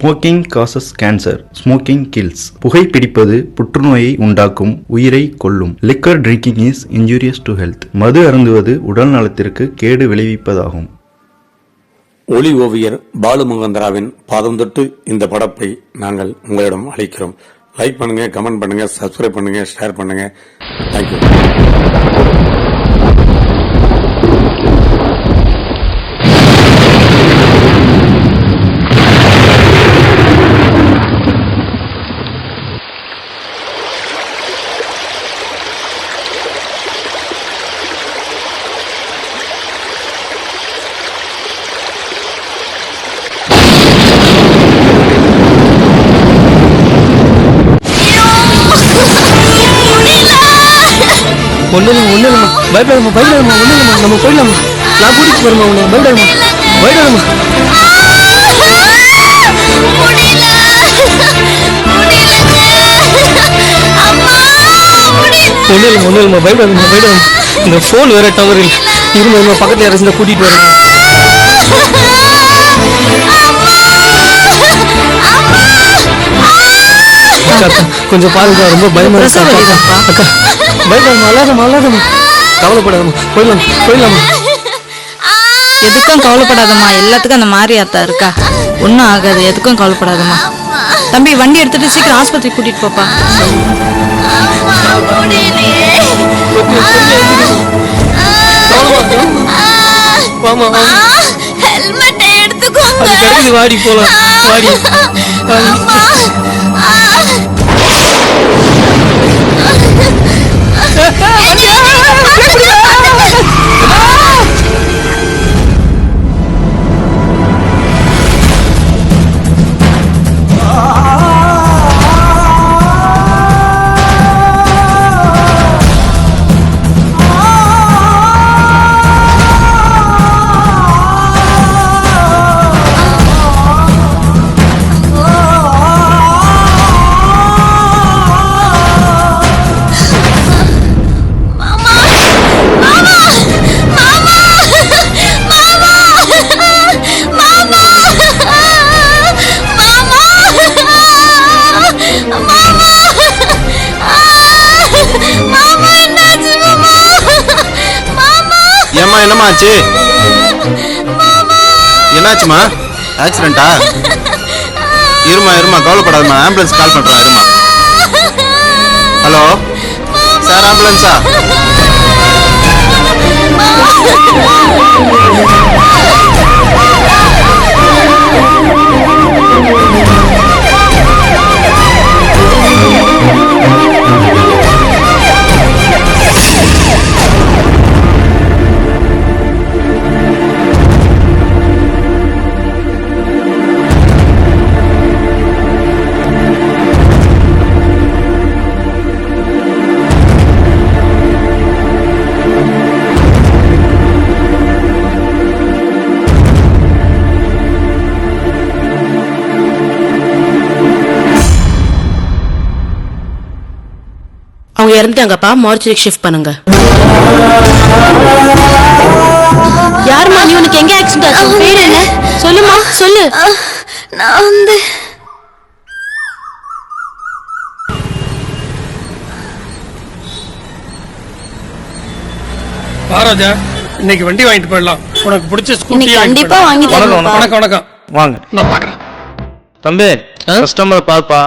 Smoking causes cancer smoking kills புகைப்பிடிப்பது புற்றுநோயை உண்டாக்கும் உயிரை கொல்லும். Liquor drinking is injurious to health மது அருந்துவது உடல் நலத்திற்கு கேடு விளைவிப்பதாகும். ஒளி ஓவியர் பாலு மகந்தராவின் பாதம் தொட்டு இந்த படப்பை நாங்கள் உங்களிடம் அளிக்கிறோம். லைக் பண்ணுங்க கமெண்ட் பண்ணுங்க சப்ஸ்கிரைப் பண்ணுங்க ஷேர் பண்ணுங்க. தேங்க்யூ பயப்படாதம்மா ஒண்ணு இல்லைம்மா. நம்ம போயிடலாமா நான் கூட்டிட்டு போறேம்மா உன்னை. பயப்படாதம்மா பயப்படாதம்மா ஒண்ணு இல்லைம்மா ஒண்ணு இல்லைம்மா. பயப்படாதம்மா இந்த ஃபோன் வேற டவர் இல்லை இருமா இருமா பக்கத்துல யாராச்சும் கூட்டிட்டு வரேன் கொஞ்சம் பாருங்க ரொம்ப பயமா இருக்கு அக்கா. பயப்படாதம்மா அல்லாதம்மா அல்லாதம்மா கவலைப்படாதம்மா. போயிடலாம் போயிடலாமா. எதுக்கும் கவலைப்படாதம்மா. எல்லாத்துக்கும் அந்த மாரியாத்தா இருக்கா? ஒன்றும் ஆகாது. எதுக்கும் கவலைப்படாதம்மா. தம்பி வண்டி எடுத்துட்டு சீக்கிரம் ஆஸ்பத்திரி கூட்டிட்டு போப்பா. வாடி போலாம். வாடி. வாடி. என்னம்மா ஆச்சு? என்னாச்சுமா ஆக்சிடென்ட்டா இருமா இருமா கவலைப்படாதம்மா. ஆம்புலன்ஸ் கால் பண்ணுறோம் இருமா ஹலோ சார் ஆம்புலன்ஸா அவங்க இறந்துட்டாங்கப்பா மார்ச்சுரிக்கு ஷிஃப்ட் பண்ணுங்க. யாரும்மா நீ உனக்கு எங்க ஆக்சிடென்ட் ஆச்சு? பேர் என்ன? சொல்லுமா சொல்லு. நான் வந்து மகாராஜா இன்னைக்கு வண்டி வாங்கிட்டு போயிடலாம். உனக்கு பிடிச்ச ஸ்கூட்டி கண்டிப்பா வாங்கி தருவேன்ப்பா. வணக்கம் வணக்கம் வாங்க. நான் பாக்குறேன். தம்பி கஸ்டமர் பாப்பா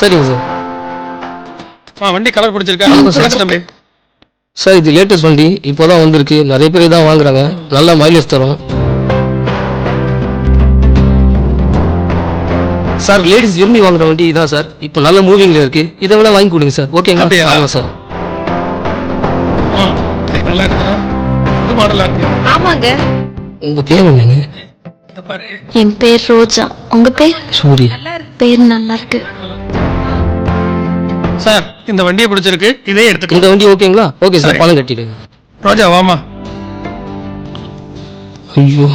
சரிங்க சார் வண்டி கலர் பிடிச்சிருக்கா? சார் இது லேட்டஸ்ட் வண்டி. இப்போதான் வந்திருக்கு. நிறைய பேர் தான் வாங்குறாங்க. நல்ல மைலேஜ் தரும். சார் லேடிஸ் விரும்பி வாங்குற வண்டி இதான் சார் இப்போ நல்ல மூவிங்ல இருக்கு. இதை விட வாங்கி கொடுங்க சார் அப்படியா? ஆமாம் சார் ஆ, நல்லா இருக்கா புது மாடலா இருக்கு. ஆமாங்க. உங்க பேர் என்னங்க? இந்த பாரு. என் பேர் ரோஜா. உங்க பேர்? சூரி. பேர் நல்லா இருக்கு. சார் இந்த வண்டியை பிடிச்சிருக்கு இதே எடுத்துக்கோ இந்த வண்டி ஓகேங்களா? Okay sir. பணம் கட்டிடுங்க ரோஜா வாமா ஐயோ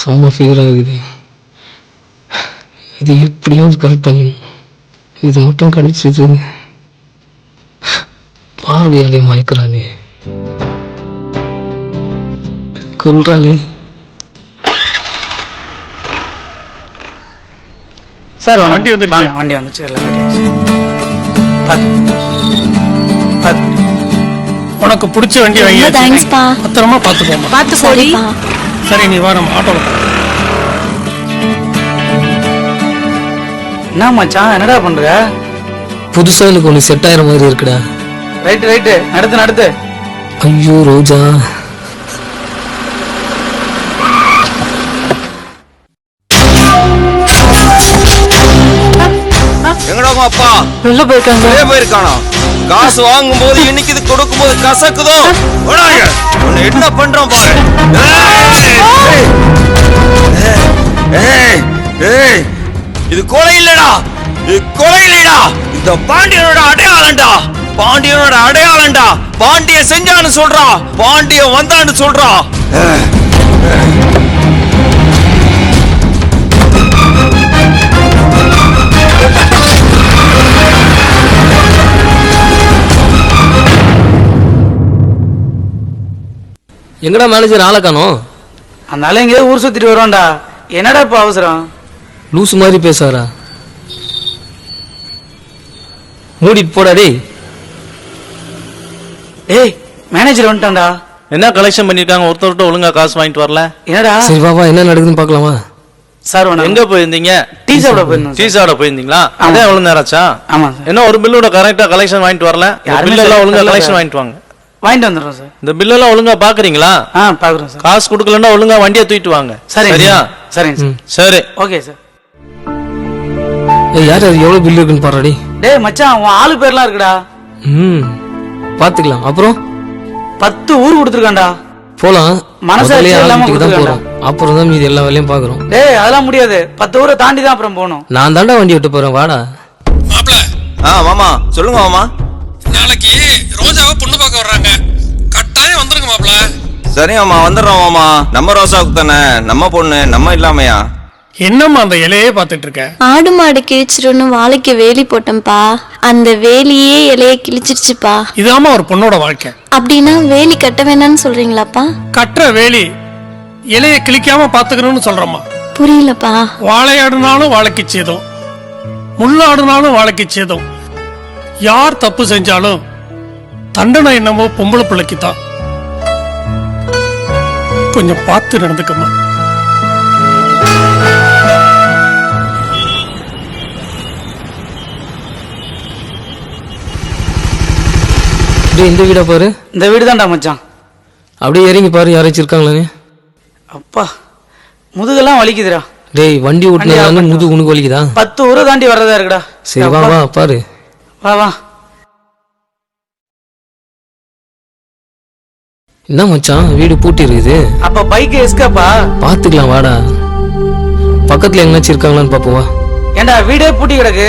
செம்ம ஃபீவராக இருக்குது இது எப்படியாவது கரெக்ட் பண்ணணும். இது மட்டும் கிடைச்சது பார்வையாலே மயக்கிறானே. கொல்றானே சார் வண்டி வந்துருச்சு. வண்டி வந்துச்சு எல்லாம் உனக்கு பிடிச்ச வண்டி வாங்கி தேங்க்ஸ்ப்பா பத்திரமா பார்த்து போமா பார்த்து போடி. சரி நீ வா நம்ம ஆட்டோல என்ன மச்சான் என்னடா பண்ற? புதுசா எனக்கு ஒன்று செட் ஆயிர மாதிரி இருக்குடா. ரைட்டு ரைட்டு நடத்து நடத்து. ஐயோ ரோஜா. அப்பா உள்ள போயிருக்காங்க. வெளியே போயிருக்கானா? காசு வாங்கும் போது இன்னைக்கு இது கொடுக்கும் போது கசக்குதோ உன்னை என்ன பண்றோம் பாரு. ஏய்! ஏய். ஏய். இது கொலை இல்லடா. இது கொலை இல்லடா. இந்த பாண்டியனோட அடையாளம்டா. பாண்டியனோட அடையாளம்டா. பாண்டிய செஞ்சான்னு சொல்றா. பாண்டிய வந்தான்னு சொல்றா. எங்கடா மேனேஜர் ஆளை காணோம்? அந்த ஆளு எங்கேயோ ஊர் சுத்திட்டு வருவான்டா என்னடா இப்ப அவசரம்? லூசு மாதிரி பேசாரா மூடிட்டு போடா டேய். டேய் மேனேஜர் வந்துட்டான்டா. என்ன கலெக்ஷன் பண்ணிருக்காங்க? ஒருத்தர்கிட்ட ஒழுங்கா காசு வாங்கிட்டு வரல. என்னடா? சரி வா என்ன நடக்குதுன்னு பார்க்கலாமா? சார் வணக்கம். எங்க போயிருந்தீங்க? டீ சாப்பிட போயிருந்தோம் டீ சார். சாப்பிட போயிருந்தீங்களா? ஆமா. அதே எவ்வளவு நேரம் ஆச்சா? ஆமா சார் என்ன ஒரு பில்லோட கரெக்டா கலெக்ஷன் வாங்கிட்டு வரல? யாருமே பில் எல்லாம் சரி ஒழுங்கா கலெக்ஷன். வாங்கிட்டு வாங்க. வாங்கிட்டு வந்துடுறோம் சார். இந்த பில் எல்லாம் ஒழுங்கா பாக்குறீங்களா? ஆ பாக்குறோம் சார். காசு கொடுக்கலன்னா ஒழுங்கா வண்டியை தூக்கிட்டு வாங்க. சரிங்க சரியா? சார். சரிங்க சார். சரி. Okay sir. ஏய் யார் யார் எவ்வளோ பில் இருக்குன்னு பாருடா டேய். மச்சான் உன் ஆளு பேர்லாம் இருக்குடா. ம். பார்த்துக்கலாம் அப்புறம்? பத்து ஊர் கொடுத்துருக்கான்டா. போலாம். மனசாட்சி இல்லாம தான். போறோம். அப்புறம் தான் மீதி எல்லா வேலையும் பார்க்குறோம் டேய் அதெல்லாம் முடியாது. பத்து ஊரை தாண்டி தான் அப்புறம் போகணும். நான் தாண்டா வண்டி விட்டு போறேன். வாடா. மாப்பிள ஆ மாமா சொல்லுங்க மாமா. நாளைக்கு ரோஜாவை பொண்ணு வர்றாங்க கட்டாயம் வந்துருங்க மாப்பிள. சரி மாமா வந்துடுறோம் மாமா. நம்ம ரோசாவுக்கு தானே. நம்ம பொண்ணு நம்ம இல்லாமையா? என்னம்மா அந்த இலையே பார்த்துட்டு இருக்க? ஆடு மாடு கிழிச்சிருன்னு வாழைக்கு வேலி போட்டேன்ப்பா. அந்த வேலியே இலைய கிழிச்சிருச்சுப்பா. இதாம்மா ஒரு பொண்ணோட வாழ்க்கை. அப்படின்னா வேலி கட்ட வேணாம்னு சொல்றீங்களாப்பா? கட்டுற வேலி இலைய கிழிக்காம பாத்துக்கணும்னு சொல்றோம்மா. புரியலப்பா. வாழையாடுனாலும் வாழைக்கு சேதம். முள்ளாடுனாலும் வாழைக்கு சேதம். யார் தப்பு செஞ்சாலும் தண்டனை என்னமோ பொம்பளை பிள்ளைக்கு தான். கொஞ்சம் பார்த்து நடந்துக்கம்மா. டேய் இந்த வீடா பாரு. இந்த வீடு தான்டா மச்சான். அப்படியே இறங்கி பாரு யாராச்சும் இருக்காங்களான்னு அப்பா முதுகெல்லாம் வலிக்குதுடா. டேய் வண்டி ஓட்டுனதால வண்டி முது உனக்கு வலிக்குதா? பத்து ஊரை தாண்டி வர்றதா இருக்குடா. சரி வா வா பாரு. வா வா. என்ன மச்சான் வீடு பூட்டி இருக்குது. அப்ப பைக் எஸ்கேப்பா பாத்துக்கலாம் வாடா. பக்கத்துல எங்கனாச்சும் இருக்காங்களான்னு பாப்போம் வா. ஏண்டா வீடே பூட்டி கிடக்கு.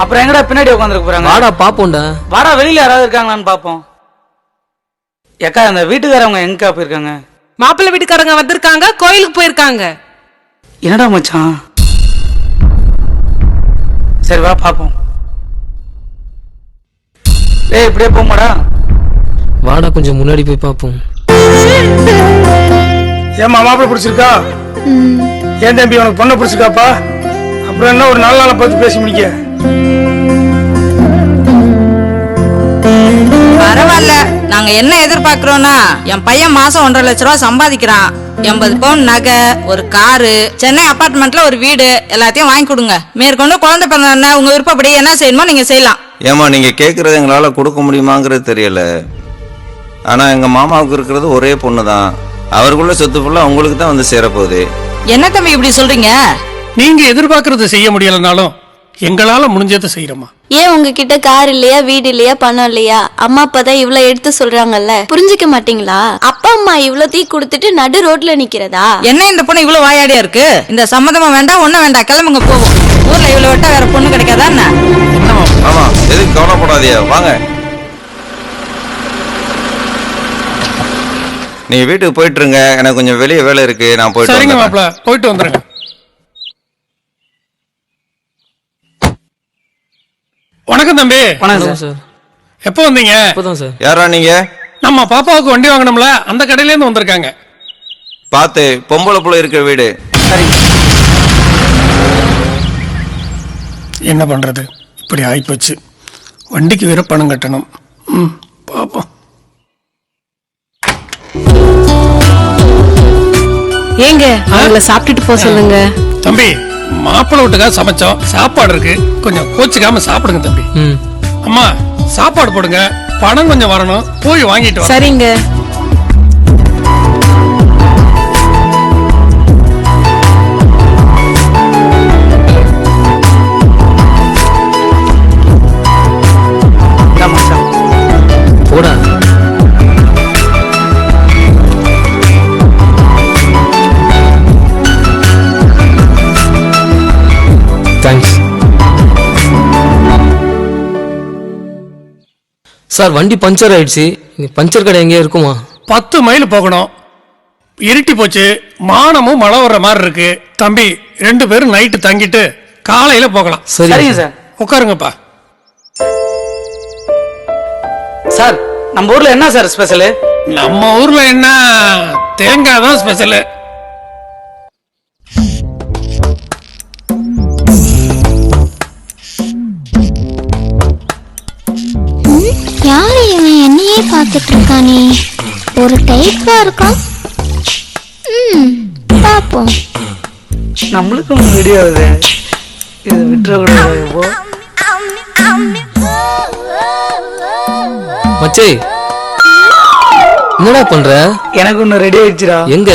அப்புறம் எங்கடா பின்னாடி உட்காந்துருக்க போறாங்க? வாடா பாப்போம்டா. வாடா வெளியில யாராவது இருக்காங்களான்னு பாப்போம். ஏக்கா அந்த வீட்டுக்காரவங்க எங்கக்கா போயிருக்காங்க? மாப்பிள்ளை வீட்டுக்காரங்க வந்திருக்காங்க கோயிலுக்கு போயிருக்காங்க. என்னடா மச்சான்? சரி வா பாப்போம். டேய் இப்படியே போமாடா வாடா கொஞ்சம் முன்னாடி போய் பாப்போம். ஏமா மாப்பிள்ளை பிடிச்சிருக்கா? ஏன் தம்பி உனக்கு பொண்ணை பிடிச்சிருக்காப்பா? அப்புறம் என்ன ஒரு நல்ல நாளை பார்த்து பேசி முடிக்க? பரவாயில்ல. நாங்க என்ன எதிர்பார்க்கிறோம்னா என் பையன் மாசம் ஒன்றரை லட்ச ரூபா சம்பாதிக்கிறான். எண்பது பவுன் நகை ஒரு காரு சென்னை அபார்ட்மெண்ட்ல ஒரு வீடு எல்லாத்தையும் வாங்கி கொடுங்க. மேற்கொண்டு குழந்தை பிறந்த உங்க விருப்பப்படி என்ன செய்யணுமோ நீங்க செய்யலாம். ஏமா நீங்க கேக்குறது எங்களால கொடுக்க முடியுமாங்கிறது தெரியல. ஆனா எங்க மாமாவுக்கு இருக்கிறது ஒரே பொண்ணு தான் அவருக்குள்ள சொத்து ஃபுல்லா உங்களுக்கு தான் வந்து சேரப்போகுது. என்ன தம்பி இப்படி சொல்றீங்க? நீங்க எதிர்பார்க்கறது செய்ய முடியலனாலும் எங்களால முடிஞ்சதை செய்யறோமா ஏன் உங்ககிட்ட கார் இல்லையா வீடு இல்லையா பணம் இல்லையா? அம்மா அப்பா தான் இவ்வளவு எடுத்து சொல்றாங்கல்ல. புரிஞ்சுக்க மாட்டீங்களா? அப்பா அம்மா இவ்வளோத்தையும் கொடுத்துட்டு நடு ரோட்ல நிக்கிறதா? என்ன இந்த பொண்ணு இவ்வளவு வாயாடியா இருக்கு? இந்த சம்மதமும் வேண்டாம் ஒண்ணும் வேண்டாம் கிளம்புங்க போவோம். ஊர்ல இவ்வளவு விட்டா வேற பொண்ணு கிடைக்காதா என்ன? ஆமா எதுக்கு கவலைப்படாதீங்க. வாங்க. நீங்க வீட்டுக்கு போயிட்டு இருங்க எனக்கு கொஞ்சம் வெளியே வேலை இருக்கு. நான் போயிட்டு சரிங்க வந்துடுறேன். மாப்பிள்ள போயிட்டு வந்துருங்க. வணக்கம் தம்பி. வணக்கம் சார். சார் எப்போ வந்தீங்க? இப்போதான் சார். யாரா நீங்க? நம்ம பாப்பாவுக்கு வண்டி வாங்கணும்ல அந்த கடையில இருந்து வந்திருக்காங்க. பார்த்து பொம்பளை புள்ள இருக்கிற வீடு. சரிங்க என்ன பண்றது? இப்படி ஆயிப்போச்சு. வண்டிக்கு வேற பணம் கட்டணும். ம் பாப்போம். ஏங்க அவங்கள சாப்பிட்டுட்டு போக சொல்லுங்க. தம்பி மாப்பிள்ளை வீட்டுக்காக சமைச்சோம். சாப்பாடு இருக்கு. கொஞ்சம் கோச்சிக்காம சாப்பிடுங்க தம்பி. ம். அம்மா சாப்பாடு போடுங்க. பணம் கொஞ்சம் வரணும். போய் வாங்கிட்டு சரிங்க. சார் வண்டி பஞ்சர் ஆயிடுச்சு. இங்க பஞ்சர் கடை எங்கேயா இருக்குமா? பத்து மைல் போகணும். இருட்டி போச்சு. மானமும் மழை வர்ற மாதிரி இருக்கு. தம்பி ரெண்டு பேரும் நைட்டு தங்கிட்டு காலையில போகலாம். சரி சார். உட்காருங்கப்பா. சார் நம்ம ஊர்ல என்ன சார் ஸ்பெஷல் நம்ம ஊர்ல என்ன? தேங்காய் தான் ஸ்பெஷல் பார்த்துட்டு இருக்கானே ஒரு டைப்பா இருக்கான். ம் பாப்போம் நம்மளுக்கு ஒன்று ரெடி ஆகுது இது விட்டுறக்கூடாது போ மச்சே என்னடா பண்ற? எனக்கு ஒன்று ரெடி ஆயிடுச்சுடா. எங்க?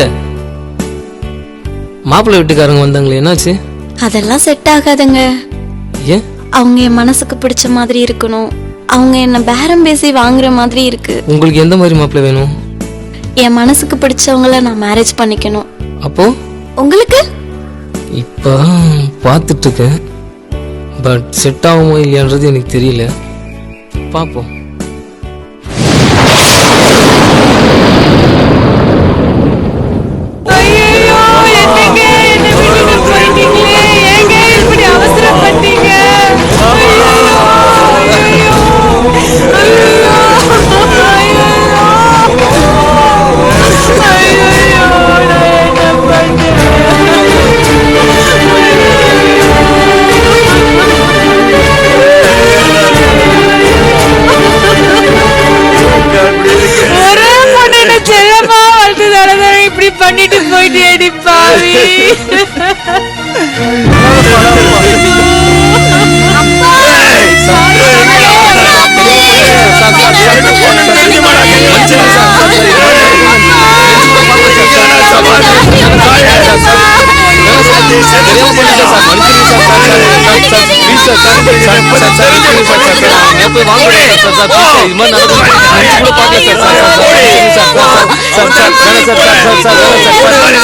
மாப்பிள்ளை வீட்டுக்காரங்க வந்தாங்களே என்னாச்சு? அதெல்லாம் செட் ஆகாதுங்க. ஏன்? அவங்க என் மனசுக்கு பிடிச்ச மாதிரி இருக்கணும். அவங்க என்ன பேரம் பேசி வாங்குற மாதிரி இருக்கு. உங்களுக்கு எந்த மாதிரி மாப்பிள்ளை வேணும்? என் மனசுக்கு பிடிச்சவங்கள நான் மேரேஜ் பண்ணிக்கணும். அப்போ? உங்களுக்கு? இப்போ பார்த்துட்டு இருக்கேன். பட் செட் ஆகுமோ இல்லையான்றது எனக்கு தெரியல. பார்ப்போம். வளர்த்ததால இப்படி பண்ணிட்டு போயிட்டு அடி பாவி ஓடு உங்களை நான் பார்த்தேன் அந்த இடத்துல செத்தேங்க என் குடும்பமே கலைஞ்சு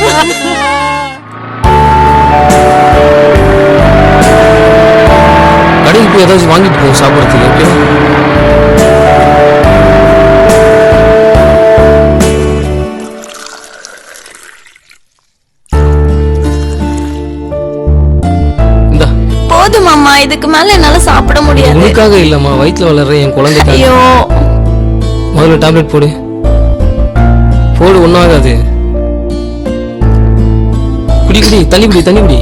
போச்சு கடைக்கு போய் ஏதாச்சும் வாங்கிட்டு போவோம் சாப்பிட்றதுக்கு ஓகே மேல என்னால சாப்பிட முடியாது. உனக்காக இல்லம்மா வயிற்றுல வளர்ற என் குழந்தைக்காக. ஐயோ. முதல்ல டேப்லெட் போடு. போடு ஆகாது. குடி குடி தண்ணி குடி தண்ணி குடி.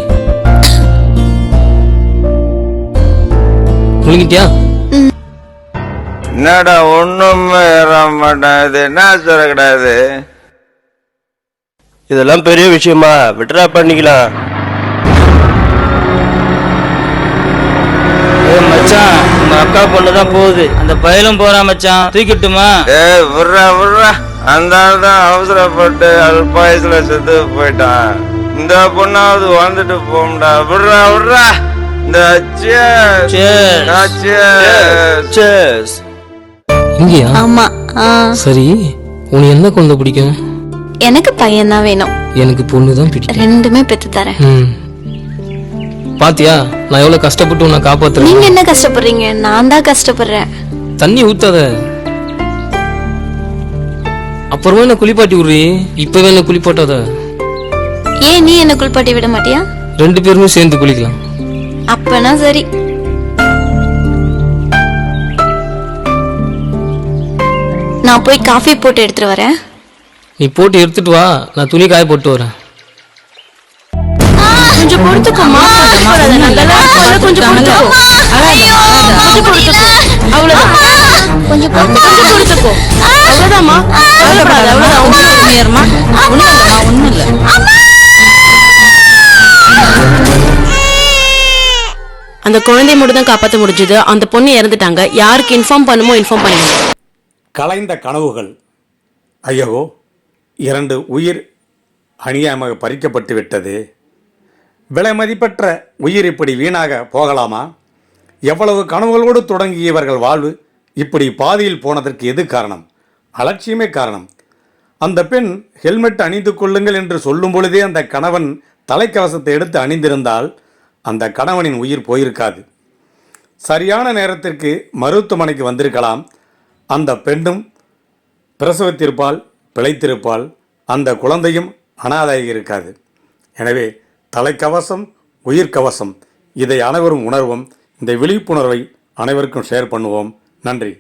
முழுங்கிட்டியா? என்னடா ஒண்ணுமே ஏற மாட்டேன் இது என்ன சொல்ல கிடையாது இதெல்லாம் பெரிய விஷயமா. விட்ரா பண்ணிக்கலாம். மச்சான் உங்க அக்கா பொண்ணு தான் போகுது. அந்த பயலும் போறான் மச்சான். தூக்கிட்டுமா? ஏய் விட்றா விட்றா. அந்த ஆள் தான் அவசரப்பட்டு அல்பாயசுல செத்து போயிட்டான். இந்த பொண்ணாவது வந்துட்டு போம்டா விட்றா விட்றா. இந்த cheers. Cheers. நான் cheers. சேஸ் இங்கேயா? ஆமா சரி உனக்கு எந்த குழந்தை பிடிக்கும்? எனக்கு பையன் தான் வேணும். எனக்கு பொண்ணு தான் பிடிக்கும். ரெண்டுமே பெத்து தரேன் ம். பாத்தியா? நான் எவ்வளவு கஷ்டப்பட்டு உன்னை காப்பாத்துறேன். நீங்க என்ன கஷ்டப்படுறீங்க? நான் தான் கஷ்டப்படுறேன். தண்ணி ஊத்தாத. அப்புறமா என்ன குளிப்பாட்டி விடுறி? இப்பவே என்ன குளிப்பாட்டாத? ஏன் நீ என்ன குளிப்பாட்டி விட மாட்டியா? ரெண்டு பேருமே சேர்ந்து குளிக்கலாம். அப்பனா சரி. நான் போய் காஃபி போட்டு எடுத்துட்டு வரேன். நீ போட்டு எடுத்துட்டு வா. நான் துணி காய போட்டு வரேன். கொஞ்சம் பொறுத்துக்கோமா கவலைப்படாத, நாங்கெல்லாம் இருக்கோம்ல, கொஞ்சம் பொறுத்துக்கோ. கொஞ்சம் பொறுத்துக்கோ. அவ்வளவுதான். கொஞ்சம் கொஞ்சம் பொறுத்துக்கோ. அவ்வளவுதாம்மா கவலைப்படாத அவ்வளவுதான் ஒண்ணும் இல்ல. நேர்மா ஒண்ணும் இல்லம்மா ஒண்ணும் இல்ல அந்த குழந்தைய மட்டும் தான் காப்பாற்ற முடிஞ்சது. அந்த பொண்ணு இறந்துட்டாங்க. யாருக்கு இன்ஃபார்ம் பண்ணுமோ இன்ஃபார்ம் பண்ணுங்க. கலைந்த கனவுகள். ஐயோ இரண்டு உயிர் அநியாயமாக பறிக்கப்பட்டு விட்டது. விலை மதிப்பற்ற உயிர் இப்படி வீணாக போகலாமா? எவ்வளவு கனவுகளோடு தொடங்கிய இவர்கள் வாழ்வு இப்படி பாதியில் போனதற்கு எது காரணம்? அலட்சியமே காரணம். அந்த பெண் ஹெல்மெட் அணிந்து கொள்ளுங்கள் என்று சொல்லும் பொழுதே அந்த கணவன் தலைக்கவசத்தை எடுத்து அணிந்திருந்தால் அந்த கணவனின் உயிர் போயிருக்காது. சரியான நேரத்திற்கு மருத்துவமனைக்கு வந்திருக்கலாம். அந்த பெண்ணும் பிரசவத்திருப்பால் பிழைத்திருப்பால் அந்த குழந்தையும் அனாதையாக இருக்காது. எனவே தலைக்கவசம் உயிர்க்கவசம். இதை அனைவரும் உணர்வோம். இந்த விழிப்புணர்வை அனைவருக்கும் ஷேர் பண்ணுவோம். நன்றி.